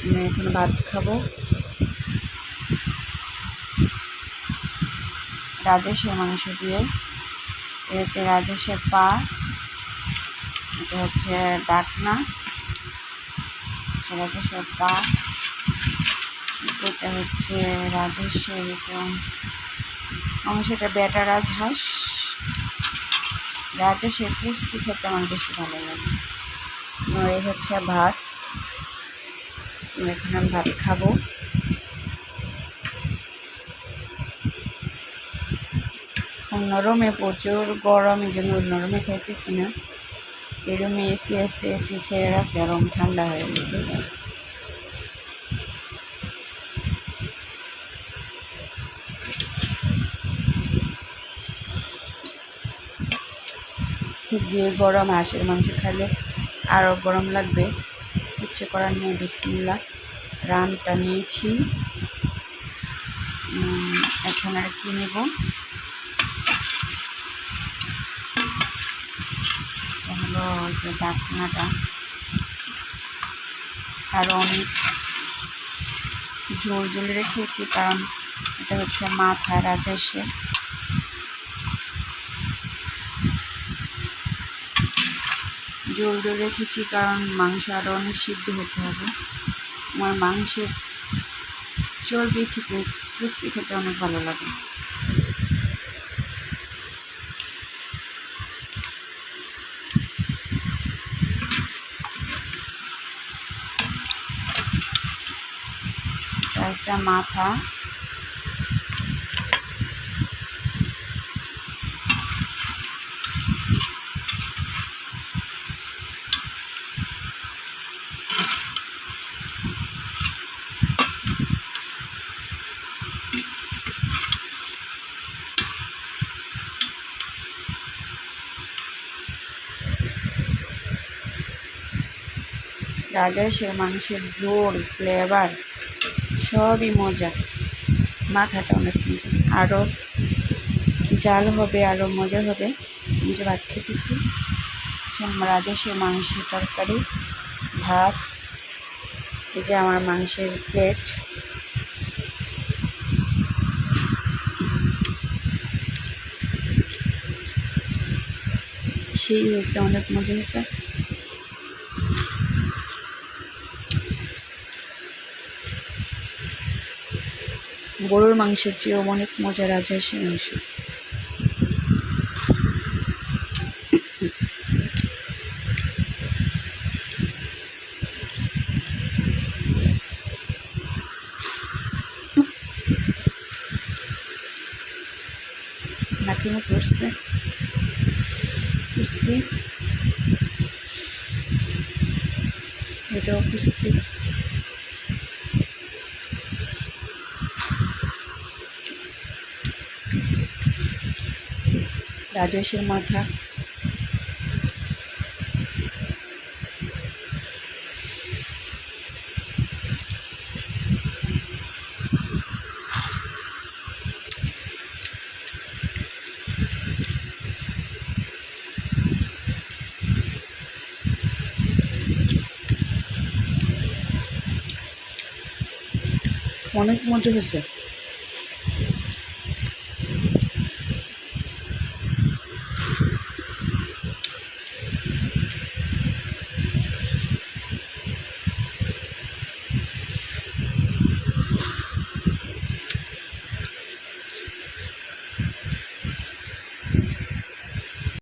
এখন ভাত খাব। রাজেশের মাংস দিয়ে। এ হচ্ছে রাজেশের পা, এটা হচ্ছে ডাকনা। হচ্ছে রাজেশের পা। এটা হচ্ছে রাজেশের মাংসটা বেটা রাজহাঁস। রাজেশের কুস্তি খেতে আমার বেশি ভালো লাগে। এই হচ্ছে ভাত। এখন আমি ভাত খাব। নরমে প্রচুর গরম, এই জন্য নরমে খাইতেছি না। এই রুমে এসি এসে এসি ছেড়ে রাখলে রুম ঠান্ডা হয়ে যেত যে গরম হাঁসের মাংস খাইলে আরও গরম লাগবে, ইচ্ছে করার নিয়ে বিসমিল্লা রানটা নিয়েছি। এখন আর কি নেব? হলো যে ডাকনাটা। আরও অনেক ঝোল ঝোল রেখেছি, কারণ এটা হচ্ছে মাথা রাজেশের জোর জোর রেখেছি, কারণ মাংস আরও অনেক সিদ্ধ হতে হবে। আমার মাংসের চর্বি খেতে কুস্তি খেতে অনেক ভালো লাগে। মাথা। রাজহাঁসের মাংসের ঝোল ফ্লেভার সবই মজা। মাথাটা অনেক মজা। আরও জাল হবে আরও মজা হবে। আমি যে ভাত খেতেছি রাজহাঁসের মাংসের তরকারি, ভাত, এই যে আমার মাংসের প্লেট সেই হয়েছে, অনেক মজা হয়েছে। গরুর মাংসের চেয়েও অনেক মজা রাজহাঁসের মাংস। নাকি মুখ কুস্তি। এটাও কুস্তি। রাজেশের মাথা। অনেক মজা হয়েছে।